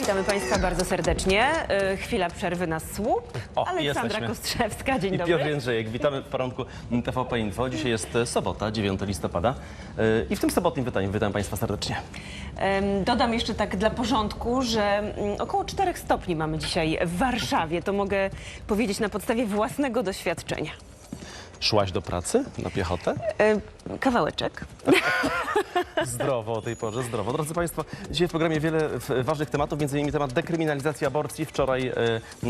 Witamy Państwa bardzo serdecznie. E, Chwila przerwy na słup. O, Aleksandra jesteśmy. Kostrzewska, dzień I dobry. Piotr Jędrzejek, witamy w poranku TVP Info. Dzisiaj jest e, sobota, 9 listopada E, i w tym sobotnim wydaniu witam Państwa serdecznie. Em, Dodam jeszcze tak dla porządku, że mm, około 4 stopni mamy dzisiaj w Warszawie. To mogę powiedzieć na podstawie własnego doświadczenia. Szłaś do pracy na piechotę? E, Kawałeczek. Zdrowo o tej porze, zdrowo. Drodzy Państwo, dzisiaj w programie wiele ważnych tematów, między innymi temat dekryminalizacji aborcji. Wczoraj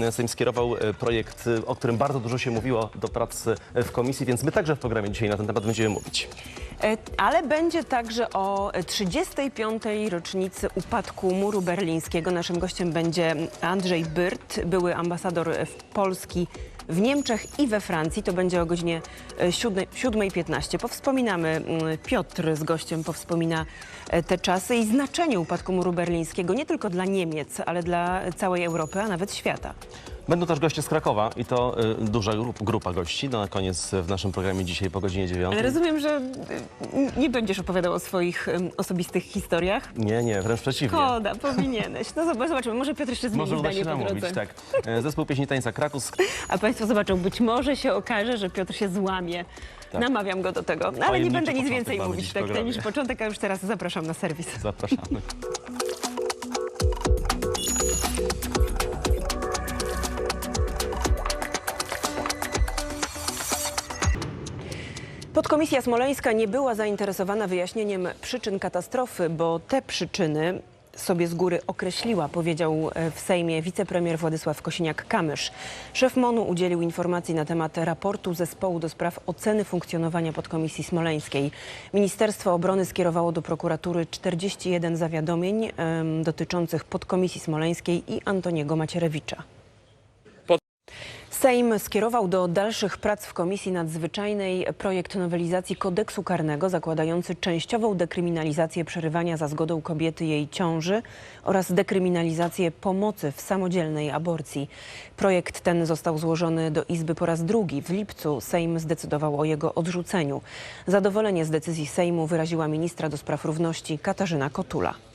e, Sejm skierował e, projekt, o którym bardzo dużo się mówiło do prac e, w komisji, więc my także w programie dzisiaj na ten temat będziemy mówić. E, Ale będzie także o 35. rocznicy upadku muru berlińskiego. Naszym gościem będzie Andrzej Byrt, były ambasador Polski w Niemczech i we Francji. To będzie o godzinie e, 7 7.15. Powspominamy, mm, Piotr z gościem powspomina e, te czasy i znaczenie upadku muru berlińskiego nie tylko dla Niemiec, ale dla całej Europy, a nawet świata. Będą też goście z Krakowa i to e, duża grup, grupa gości. Na koniec w naszym programie dzisiaj po godzinie 9. Ale rozumiem, że y, nie będziesz opowiadał o swoich osobistych historiach. Nie, nie, wręcz przeciwnie. Szkoda, powinieneś. No zobacz- zobaczymy, może Piotr jeszcze zmieni Może uda zdanie się po namówić, drodze. tak. E, Zespół pieśni tańca Krakus. A Państwo zobaczą, być może się okaże, że Piotr się złamie. Tak. Namawiam go do tego. No, ale nie Tajemniczy będę nic początek więcej mamy mówić dziś w tak programie. niż początek, a już teraz zapraszam na serwis. Zapraszamy. Podkomisja Smoleńska nie była zainteresowana wyjaśnieniem przyczyn katastrofy, bo te przyczyny sobie z góry określiła, powiedział e, w Sejmie wicepremier Władysław Kosiniak-Kamysz. Szef MONU udzielił informacji na temat raportu zespołu do spraw oceny funkcjonowania podkomisji smoleńskiej. Ministerstwo Obrony skierowało do prokuratury 41 zawiadomień dotyczących podkomisji smoleńskiej i Antoniego Macierewicza. Sejm skierował do dalszych prac w Komisji Nadzwyczajnej projekt nowelizacji kodeksu karnego zakładający częściową dekryminalizację przerywania za zgodą kobiety jej ciąży oraz dekryminalizację pomocy w samodzielnej aborcji. Projekt ten został złożony do Izby po raz drugi. W lipcu Sejm zdecydował o jego odrzuceniu. Zadowolenie z decyzji Sejmu wyraziła ministra do spraw równości Katarzyna Kotula.